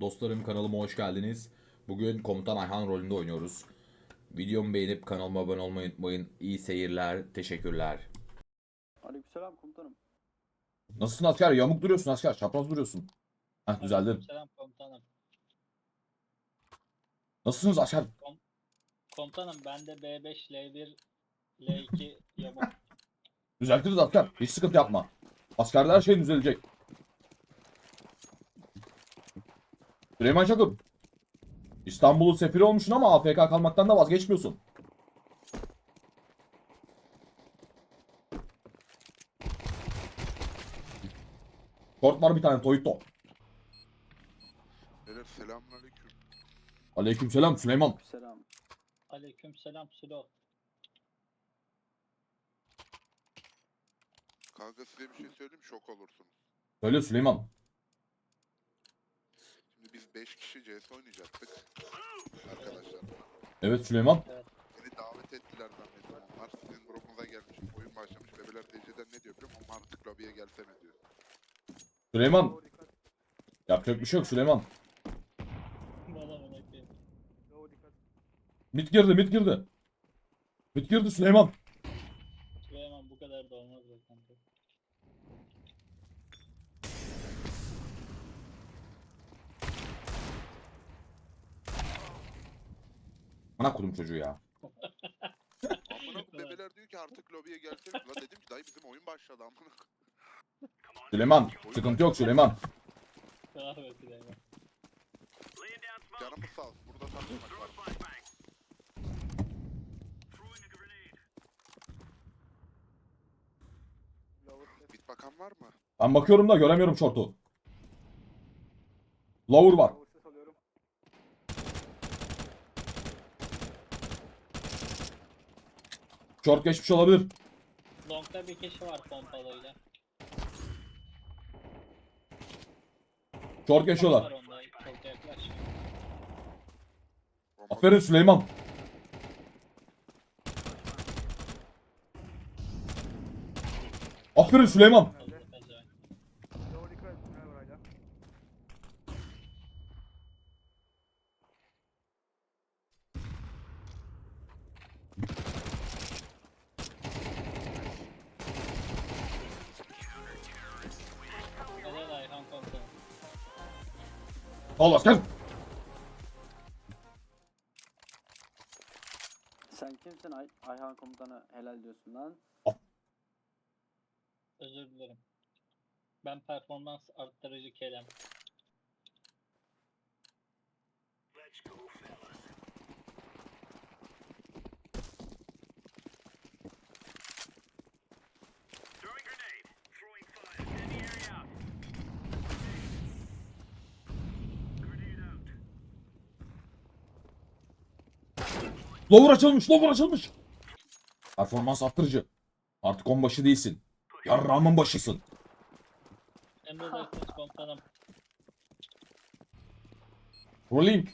Dostlarım kanalıma hoş geldiniz. Bugün Komutan Ayhan rolünde oynuyoruz. Videomu beğenip kanalıma abone olmayı unutmayın. İyi seyirler, teşekkürler. Aleykümselam komutanım. Nasılsın asker? Yamuk duruyorsun asker. Çapraz duruyorsun. Heh düzeldin. Selam komutanım. Nasılsınız asker? Komutanım bende B5, L1, L2 yamuk. Düzeltiriz asker. Hiç sıkıntı yapma. Askerde her şey düzelecek. Süleyman Çakır. İstanbul'un sefiri olmuşsun ama AFK kalmaktan da vazgeçmiyorsun. Short var bir tane Toyota. Beyler selamünaleyküm. Aleykümselam Süleyman. Selam. Aleyküm selam Sülo. Kanka size bir şey söyleyeyim şok olursunuz. Söyle Süleyman. Biz 5 kişi CS oynayacaktık. Arkadaşlar. Evet Süleyman. Beni davet ettiler zannediyorum onlar. Sizin grubunuza gelmiş. Oyun başlamış. Bebeler TC'den ne diyor biliyor musun? Onlar artık lobiye gelsene diyor. Süleyman. Yapacak bir şey yok Süleyman. Mit girdi mit girdi. Mit girdi. Süleyman bu kadar da olmaz be kanka. Ana kurum çocuğu ya. Amına koyayım, bebeler diyor ki artık lobiye gelsene. Lan dedim ki dayı bizim oyun başladı amına koyayım. Süleyman. Sıkıntı yok Süleyman. Ah be Süleyman. Canımız sağ olsun. Burada tanışmak var. Bit bakan var mı? Ben bakıyorum da göremiyorum short'u. Lower var. Short geçmiş olabilir. Long'da bir kişi var pompalıyla. Short Var geçiyorlar. onda, çok yaklaş. Bomba Aferin Süleyman. Aferin Süleyman. Al asker. Sen kimsin Ay Ayhan komutana helal diyorsun lan? Özür dilerim. Ben performans arttırıcı kelem. Lower açılmış. Lower açılmış. Performans arttırıcı. Artık onbaşı değilsin. Yarrağımın başısın. Emredersiniz komutanım. Rolling.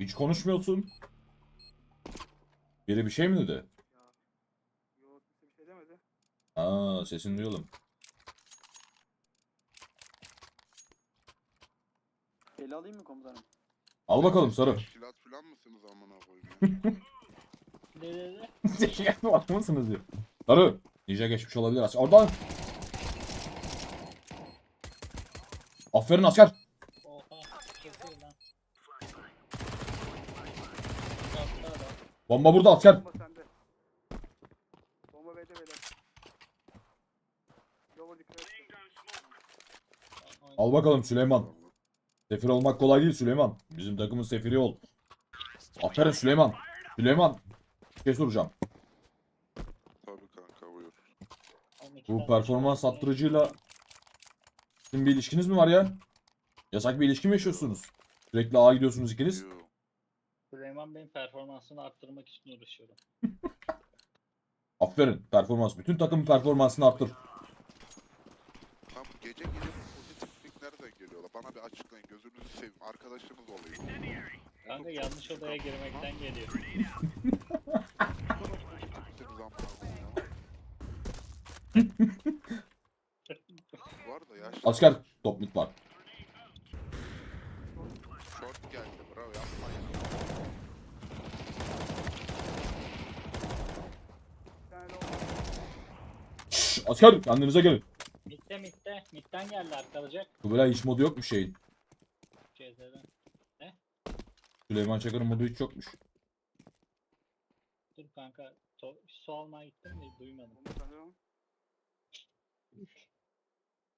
Hiç konuşmuyorsun. Biri bir şey mi dedi? Yok kimse bir şey demedi. Aa sesini duyalım. Eli alayım mı komutanım? Al bakalım sarı. Teşkilat falan mısınız amına koyayım Teşekkür var mısınız diyor. Sarı. Ninja geçmiş olabilir asker. Oradan. Aferin asker. Bomba burada asker. Bomba sende. Bomba B'de beyler. Lower dikkat. Al bakalım Süleyman. Sefir olmak kolay değil Süleyman. Bizim takımın sefiri ol. Aferin Süleyman. Süleyman. Şey soracağım. Tabii kanka buyur. Bu performans arttırıcıyla sizin bir ilişkiniz mi var ya? Yasak bir ilişki mi yaşıyorsunuz? Sürekli A'ya gidiyorsunuz ikiniz. Yo. Süleyman Bey'in performansını arttırmak için uğraşıyorum. Aferin. Performans. Bütün takımın performansını arttır. Tam gece gece bu pozitiflik nereden geliyor? la? Bana bir açıklayın. Gözünüzü seveyim. Arkadaşınız olayım. Kanka yanlış odaya girmekten geliyor. Ya. Bu arada yaşlı Asker. Top mid var. Short geldi bro yapmayın. Bir tane de o- Şşş, asker kendinize gelin. Mitte mitte. Mitten geldi arkalayacak. Bu böyle hiç modu yokmuş şeyin. CZ'den. Süleyman Çakır'ın modu hiç yokmuş. Kanka. So su almaya gittim de duymadım. Sanıyorum.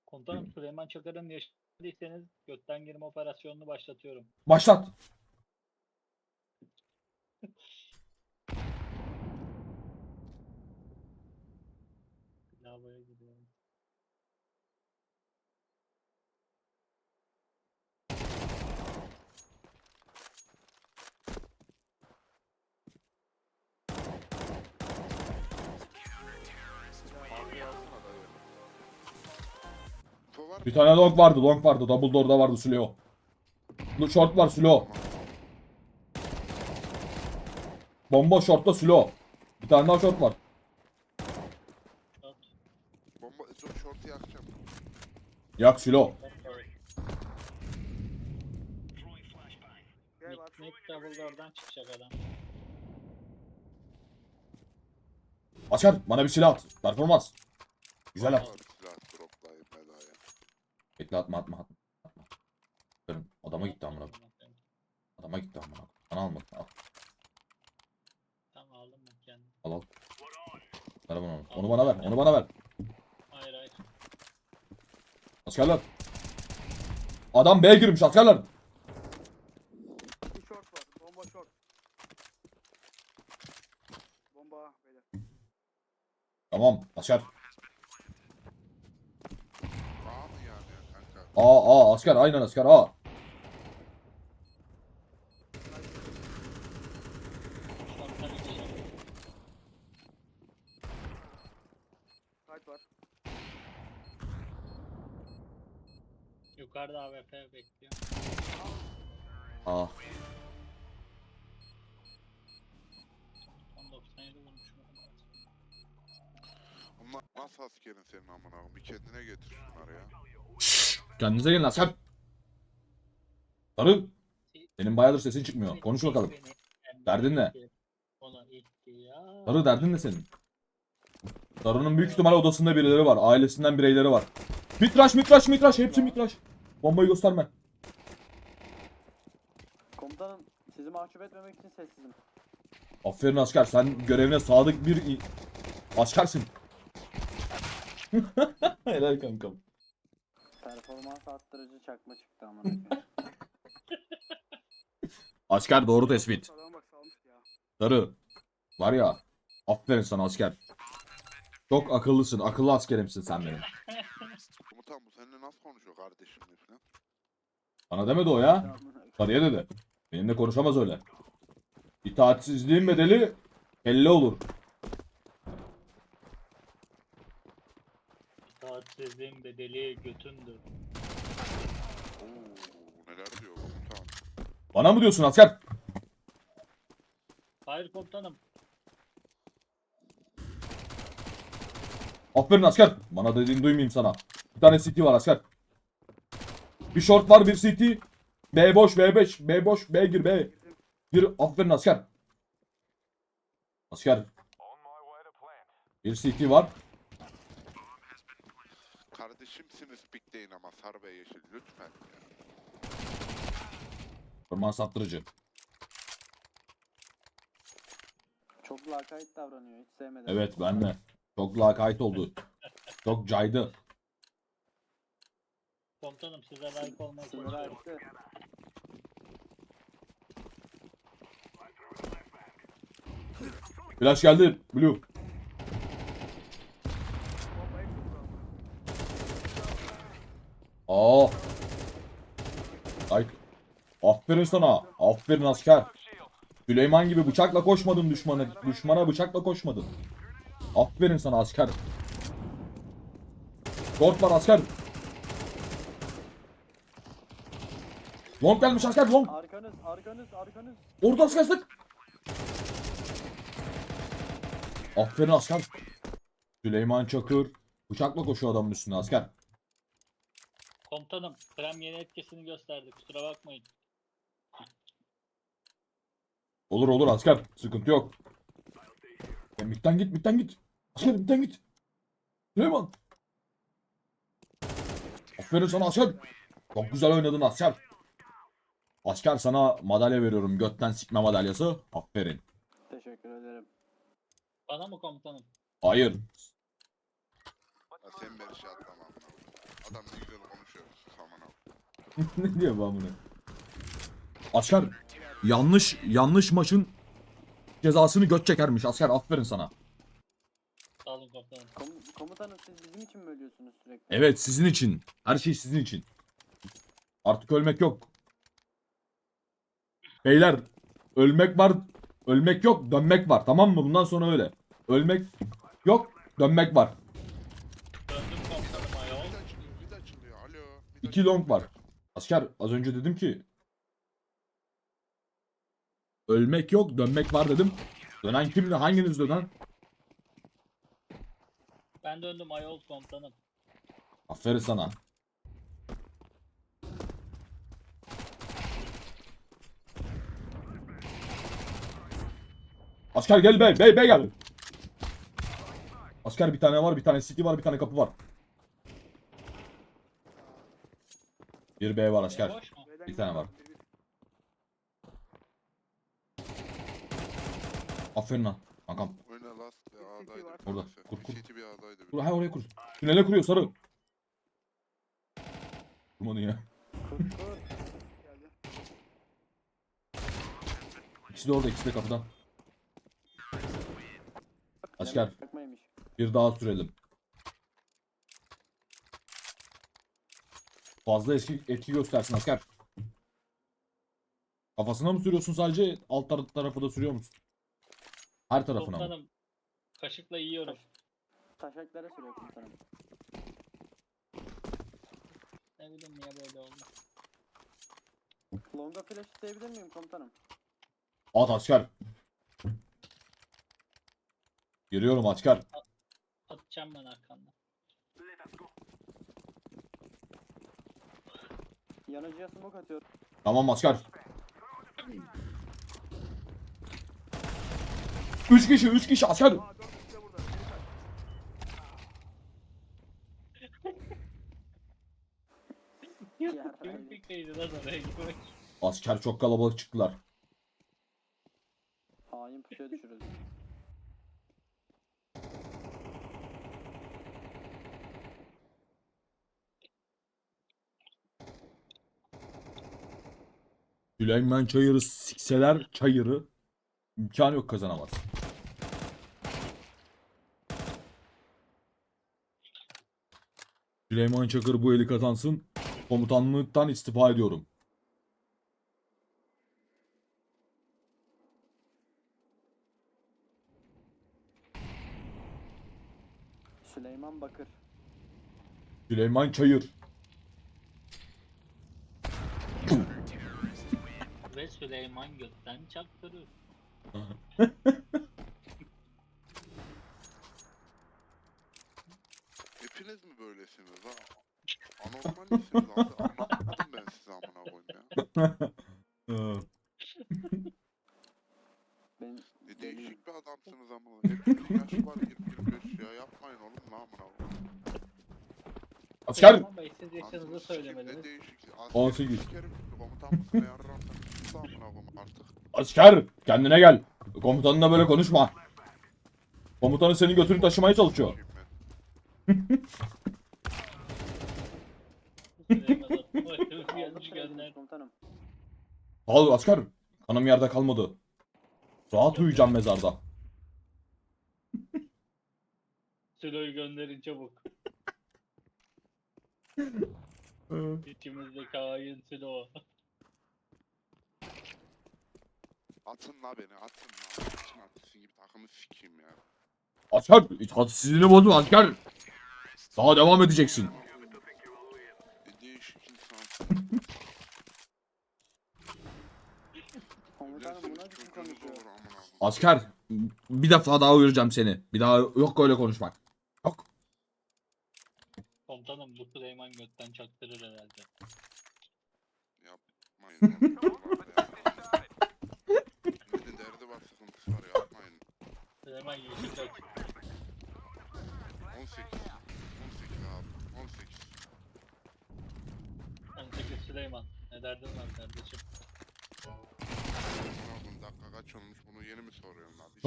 Komutanım Süleyman Çakır'ın yaşadıysanız götten girme operasyonunu başlatıyorum. Başlat. Bir tane long vardı, long vardı. Double door'da vardı. Bu Short var Sülo. Bomba short'ta Sülo. Bir tane daha short var. Bomba dur short'u yakacağım. Yak. Mid, double door'dan çıkacak adam. Asker bana bir silah at. Performans. Güzel at. Bana bir silah droplayayım bedaya. Bekle atma atma atma. atma. Adama gitti amına. koyayım. Adama gitti amına. koyayım. Bana almadı. Al Tamam aldım ben kendim. al. al. Ver bana onu. Onu bana ver. Onu bana ver. Hayır hayır. Askerler. Adam B'ye girmiş askerler. Bir short var. Bomba short. Bomba beyler. Tamam asker. Aa mı yani kanka? A A asker aynen asker A. Short'tan iki short. Fight var. Yukarıda AWP bekliyor. A. 1097 vurmuşum. Bunlar nasıl askerin senin amına koyayım? Bir kendine getir şunları ya. Kendinize gelin asker. Sarı. Senin bayağıdır sesin çıkmıyor. Konuş bakalım. Derdin ne? Sarı derdin ne senin? Sarı'nın büyük ihtimalle odasında birileri var. Ailesinden bireyleri var. Mitraş mitraş mitraş. Hepsi mitraş. Bombayı gösterme. Komutanım sizi mahcup etmemek için sessizim. Aferin asker. Sen görevine sadık bir askersin. Helal kankam. Performans arttırıcı çakma çıktı amına koyayım. Asker doğru tespit. Sarı. Var ya. Aferin sana asker. Çok akıllısın. Akıllı askerimsin sen benim. Komutan bu seninle nasıl konuşuyor kardeşimle falan? Bana demedi o ya. Sarıya dedi. Benimle konuşamaz öyle. İtaatsizliğin bedeli kelle olur. Saatsizliğin bedeli götündür. Oo neler diyor komutan. Bana mı diyorsun asker? Hayır komutanım. Aferin asker. Bana dediğini duymayayım sana. Bir tane CT var asker. Bir short var bir CT. B boş B5. B boş B gir B. Gir aferin asker. Asker. Bir CT var. Kardeşimsiniz pikleyin ama sarı ve yeşil lütfen. ya. Performans arttırıcı. Çok lakayt davranıyor. Hiç sevmedim. Evet ben de. Çok lakayt oldu. Çok caydı. Komutanım size layık Sinir çalışıyorum. açtı. Flash geldi. Blue. Bomba hepsi burada. Aa. Ay. Aferin sana. Aferin asker. Süleyman gibi bıçakla koşmadın düşmana. Düşmana bıçakla koşmadın. Aferin sana asker. Short var asker. Long gelmiş asker long. Arkanız, arkanız, arkanız. Orada asker sık. Aferin asker. Süleyman Çakır. Bıçakla koşuyor adamın üstüne asker. Komutanım krem yeni etkisini gösterdi kusura bakmayın. Olur olur asker. Sıkıntı yok. Ya, midden git midden git. Asker midden git. Süleyman. Aferin sana asker. Çok güzel oynadın asker. Asker sana madalya veriyorum. Götten sikme madalyası. Aferin. Teşekkür ederim. Bana mı komutanım? Hayır. Sen beni şey. Adam ne güzel. ne diyor bunu? Asker yanlış yanlış maçın cezasını göt çekermiş. Asker aferin sana. Sağ olun komutanım. Kom- komutanım siz bizim için mi ölüyorsunuz sürekli? Evet sizin için. Her şey sizin için. Artık ölmek yok. Beyler ölmek var. Ölmek yok dönmek var. Tamam mı? Bundan sonra öyle. Ölmek yok dönmek var. Döndüm komutanım ayol. Açılıyor, mid açılıyor. Alo. mid İki long var. Asker az önce dedim ki ölmek yok dönmek var dedim. Dönen kimdi? Hanginiz dönen? Ben döndüm ayol komutanım. Aferin sana. Asker gel bey, bey bey gel. Asker bir tane var, bir tane city var, bir tane kapı var. Bir B var asker. boş mu? Bir tane var. Aferin lan. Kankam. Oyna last bir A'daydı. bir Orada, tanesi. kur, kur. Bir CT bir A'daydı. bir Kur, ha oraya kur. Tünele kuruyor sarı. Kurmadın ya. Geldi. İkisi de orada, ikisi de kapıda. Asker. Bakmaymış. Bir daha sürelim. Fazla eski etki göstersin asker. Kafasına mı sürüyorsun sadece alt tar- tarafı da sürüyor musun? Her tarafına mı? Komutanım. Kaşıkla yiyorum. Taşaklara sürüyor komutanım. Ne bileyim niye böyle oldu. Longa flash isteyebilir miyim komutanım? At asker. Giriyorum asker. Atacağım ben arkandan. Yanıcıya smoke atıyor. Tamam asker. Üç kişi, üç kişi asker. Asker çok kalabalık çıktılar. Süleyman Çayır'ı sikseler Çayır'ı imkanı yok kazanamaz. Süleyman Çakır bu eli kazansın. Komutanlıktan istifa ediyorum. Süleyman Bakır. Süleyman Çayır. Süleyman götten çaktırır. Hepiniz mi böylesiniz ha? Anormal misiniz abi? Anlatmadım ben size amına koyayım ya. Ben Ne değişik bir adamsınız amına. Hepinizin yaşı var 20-25 ya. Yapmayın oğlum ne amına koyayım. Asker Süleyman Bey siz yaşınızı Anasını sikeyim, söylemediniz. Ne değişik. 18. Sikerim. Komutan mısın yarram sen? Sus amına koyayım artık. asker kendine gel. Komutanına böyle konuşma. Komutanı senin götünü taşımaya çalışıyor. Komutanım. Al asker. Kanım yerde kalmadı. Rahat uyuyacağım mezarda. Sülo'yu gönderin çabuk. İçimizde hain Sülo. Atın la beni atın la. Atın atın gibi takımı sikeyim ya. Asker itaatsizliğini bozma asker. Daha devam edeceksin. Ne değişik insan. Komutanım bir konuşuyor? koyayım. Asker bir defa daha uyaracağım seni. Bir daha yok öyle konuşmak. Yok. Komutanım bu Süleyman götten çaktırır herhalde. Yapmayın Eleman yeşil 18. 18 abi. 18. 18 Süleyman. Ne derdin var kardeşim? Oğlum dakika kaç olmuş bunu yeni mi soruyorsun lan? Bir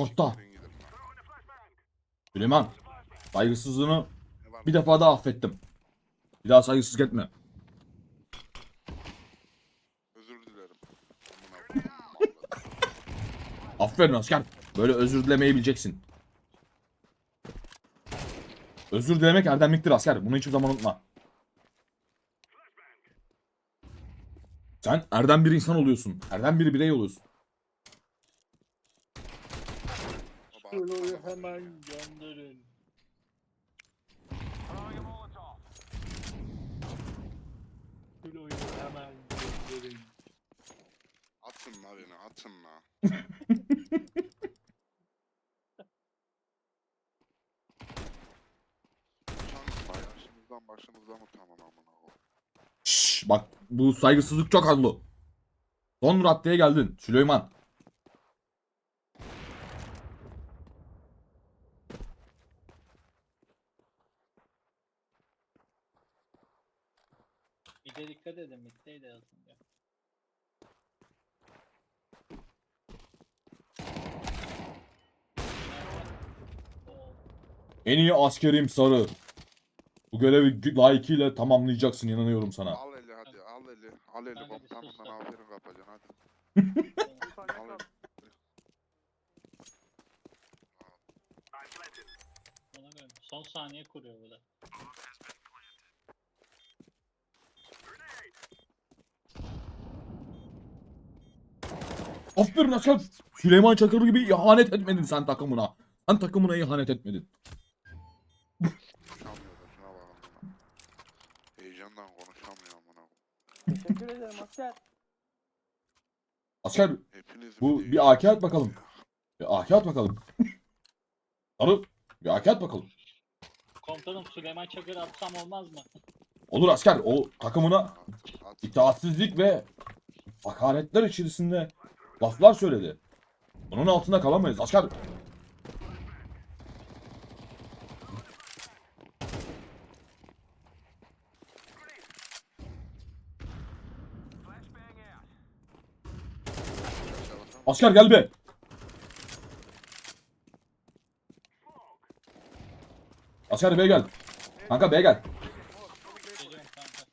Süleyman. Saygısızlığını bir defa daha affettim. Bir daha saygısızlık etme. Özür dilerim. Amına koyayım. Aferin asker. Böyle özür dilemeyi bileceksin. Özür dilemek erdemliktir asker. Bunu hiçbir zaman unutma. Sen erdem bir insan oluyorsun. Erdem bir birey oluyorsun. Hemen gönderin. Hemen gönderin. Atın la beni atın la. la yaşınızdan başınızdan utanın amına koyayım. Şşş, bak bu saygısızlık çok haklı. Son raddeye geldin Süleyman. Bir de dikkat edin. Mitteydi aslında. En iyi askerim sarı. Bu görevi layıkıyla tamamlayacaksın inanıyorum sana. Al eli hadi al eli. Al eli komutanından aferin kapacaksın hadi. Al eli. Ona göre. Son saniye kuruyor bu da. Aferin asker. Süleyman Çakır gibi ihanet etmedin sen takımına. Sen takımına ihanet etmedin. Teşekkür ederim asker. Asker Hepiniz Bu mi bir AK at bakalım. bir AK at bakalım. Sarı bir AK at bakalım. Komutanım Süleyman Çakır'ı atsam olmaz mı? Olur asker o takımına At, at. itaatsizlik ve hakaretler içerisinde laflar söyledi. Bunun altında kalamayız asker. Asker gel be. Asker B'ye gel. Kanka B'ye gel. Geliyorum kanka.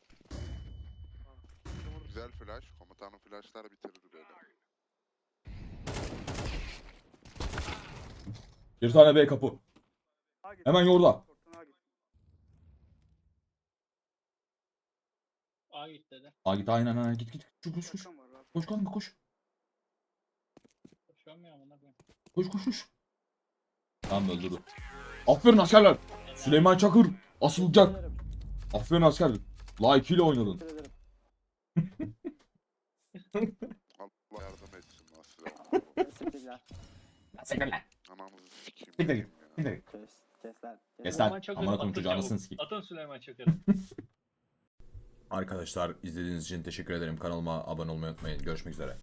Güzel flash. Komutanın flashları bitirir böyle. Bir tane B kapı. Hemen yorda. A git dedi. Aa git aynen aynen git git. Koş koş koş. Koş kanka koş. Koşamıyor amına koyayım. Koş koş koş. Tamam öldürdü. Aferin askerler. Süleyman Çakır asılacak. Aferin asker. Layıkıyla oynadın. Teşekkür ederim. Allah yardım etsin size. Teşekkürler. Siktir lan. Ananızı sikeyim. Git. ya. Siktir git. Kes, kes lan. Kes lan. Süleyman Çakır'ı Amına koyayım atın çocuğu anasını çabuk. sikeyim. Atın Süleyman Çakır'ı. Arkadaşlar izlediğiniz için teşekkür ederim. Kanalıma abone olmayı unutmayın. Görüşmek üzere.